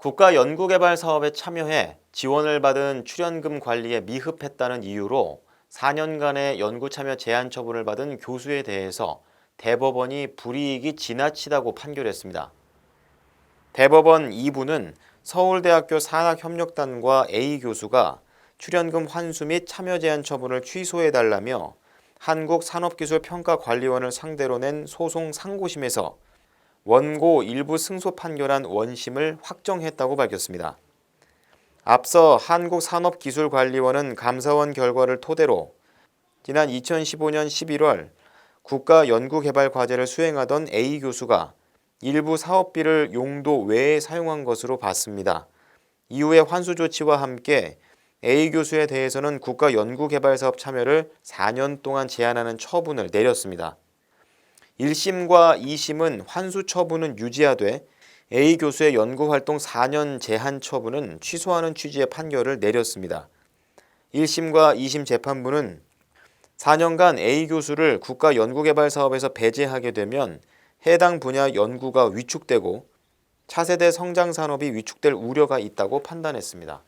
국가 연구개발 사업에 참여해 지원을 받은 출연금 관리에 미흡했다는 이유로 4년간의 연구 참여 제한 처분을 받은 교수에 대해서 대법원이 불이익이 지나치다고 판결했습니다. 대법원 2부는 서울대학교 산학협력단과 A 교수가 출연금 환수 및 참여 제한 처분을 취소해달라며 한국산업기술평가관리원을 상대로 낸 소송 상고심에서 원고 일부 승소 판결한 원심을 확정했다고 밝혔습니다. 앞서 한국산업기술관리원은 감사원 결과를 토대로 지난 2015년 11월 국가연구개발과제를 수행하던 A 교수가 일부 사업비를 용도 외에 사용한 것으로 봤습니다. 이후에 환수 조치와 함께 A 교수에 대해서는 국가연구개발사업 참여를 4년 동안 제한하는 처분을 내렸습니다. 1심과 2심은 환수 처분은 유지하되 A 교수의 연구 활동 4년 제한 처분은 취소하는 취지의 판결을 내렸습니다. 1심과 2심 재판부는 4년간 A 교수를 국가 연구개발 사업에서 배제하게 되면 해당 분야 연구가 위축되고 차세대 성장 산업이 위축될 우려가 있다고 판단했습니다.